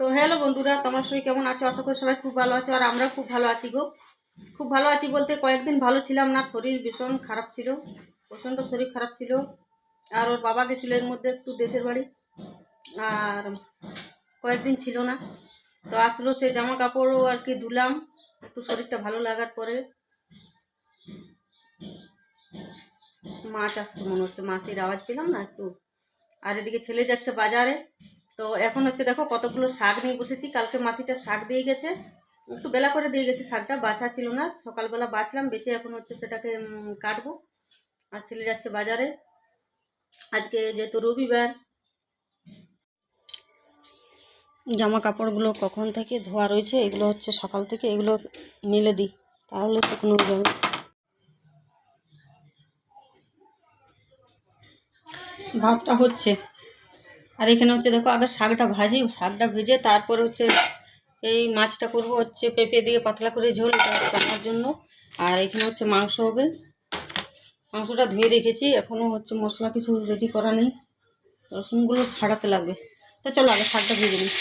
তো হ্যালো বন্ধুরা, তোমার সবাই কেমন আছো? আশা করি সবাই খুব ভালো আছো, আর আমরা খুব ভালো আছি গো। খুব ভালো আছি বলতে কয়েকদিন ভালো ছিলাম না, শরীর ভীষণ খারাপ ছিল, প্রচণ্ড শরীর খারাপ ছিল। আর ওর বাবা গেছিল এর মধ্যে একটু দেশের বাড়ি, আর কয়েকদিন ছিল না। তো আসলো সে জামা কাপড়ও আর কি ধুলাম, একটু শরীরটা ভালো লাগার পরে মাছ আসছে মনে হচ্ছে মাছের আওয়াজ পেলাম না একটু। আর এদিকে ছেলে যাচ্ছে বাজারে তো এখন হচ্ছে দেখো কতগুলো শাক নিয়ে বসেছি। কালকে মাসিটা শাক দিয়ে গেছে। একটু বেলা করে দিয়ে গেছে শাকটা, বাছা ছিল না। সকালবেলা বাছলাম বেছে এখন হচ্ছে সেটাকে কাটবো। আর ছেলে যাচ্ছে বাজারে। আজকে যেহেতু রবিবার জামা কাপড়গুলো কখন থেকে ধোয়া রয়েছে, এগুলো হচ্ছে সকাল থেকে, এগুলো মেলে দিই। তাহলে শুকনো যাবে। ভাতটা হচ্ছে আর এখানে হচ্ছে দেখো আগে শাকটা ভাজি, শাকটা ভেজে তারপর হচ্ছে এই মাছটা করব হচ্ছে পেঁপে দিয়ে পাতলা করে ঝোল আমার জন্য। আর এখানে হচ্ছে মাংস হবে। মাংসটা ধুয়ে রেখেছি এখনও হচ্ছে মশলা কিছু রেডি করা নেই। রসুনগুলো ছাড়াতে লাগবে। তো চলো আগে শাকটা ভেজে নিই।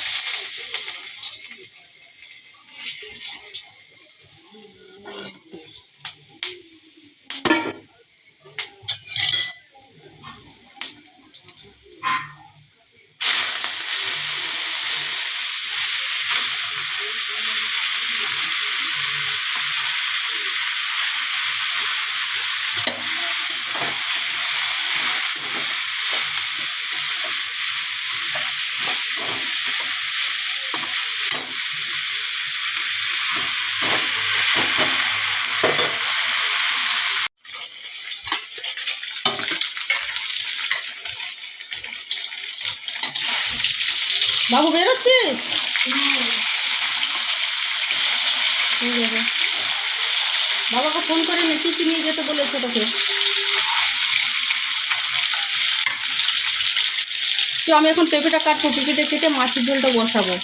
বাবু বেরোচ্ছিস আছে বাবাকে ফোন করে নে কী কি নিয়ে যেতে বলেছে তোকে। তো আমি এখন পেঁপেটা কাটবো, পেঁপেটা কেটে মাছের ঝোলটা বসাবো।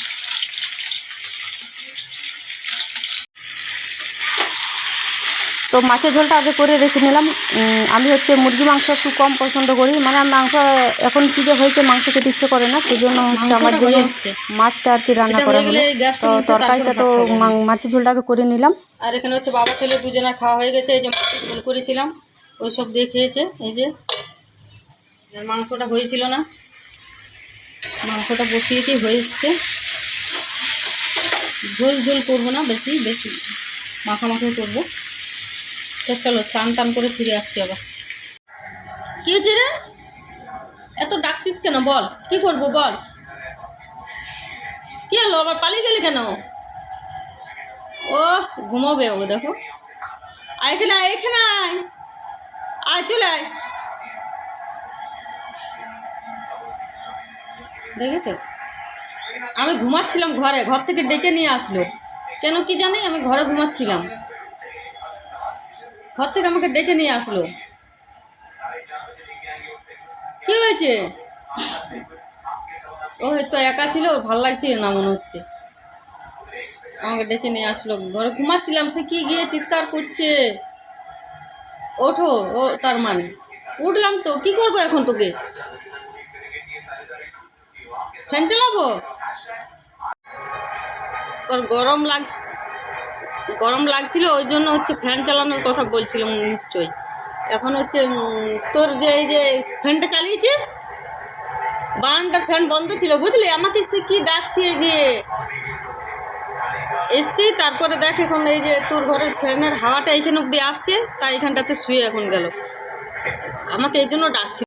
তো মাছের ঝোলটা আগে করে রেখে নিলাম। আমি হচ্ছে মুরগি মাংস একটু কম পছন্দ করি। মানে মাংস এখন কি যে হয়েছে মাংস খেতে ইচ্ছে করে না সেই জন্য হচ্ছে আমার জন্য মাছটা আর কি রান্না করা হলো। তো তরকারিটা তো মাছের ঝোলটাকে করে নিলাম। আর এখানে হচ্ছে বাবা ছেলে দুজনে খাওয়া হয়ে গেছে এই যে মাছের ঝোল করেছিলাম ওই সব দিয়ে খেয়েছে এই যে। মাংসটা হয়েছিল না। মাংসটা বসিয়েছি হয়ে এসছে। ঝোল ঝোল করব না বেশি বেশি মাখা মাখা করব। তো চলো, চান টান করে ফিরে আসছি আবার। কি হয়েছে রে? এত ডাকছিস কেন? বল, কি করব বল? কি হলো? আবার পালিয়ে গেলি কেন? ও, ঘুমাবে ও, দেখো। আয় এখানে আয় এখানে আয়। আয়, চলে আয়। দেখেছ? আমি ঘুমাচ্ছিলাম ঘরে, ঘর থেকে ডেকে নিয়ে আসলো। কেন কি জানি আমি ঘরে ঘুমাচ্ছিলাম। ঘর থেকে আমাকে ডেকে নিয়ে আসলো। কি হয়েছে? ও হয়তো একা ছিল, ওর ভালো লাগছিল না মনে হচ্ছে। আমাকে ডেকে নিয়ে আসলো। ঘরে ঘুমাচ্ছিলাম, সে কি গিয়ে চিৎকার করছে? ওঠো, ও তার মানে। উঠলাম তো, কি করব এখন তোকে? ফ্যান চালাবো? ওর গরম লাগ গরম লাগছিল, ওই জন্য হচ্ছে ফ্যান চালানোর কথা বলছিলাম নিশ্চয়ই। এখন হচ্ছে তোর যে এই যে ফ্যানটা চালিয়েছিস? বারান্দার ফ্যান বন্ধ ছিল, বুঝলি? আমাকে সে কি ডাকছে গিয়ে এসছি, তারপরে দেখ এখন এই যে তোর ঘরের ফ্যানের হাওয়াটা এইখানে অব্দি আসছে, তাই এখানটাতে শুয়ে এখন গেল। আমাকে এই জন্য ডাকছিল।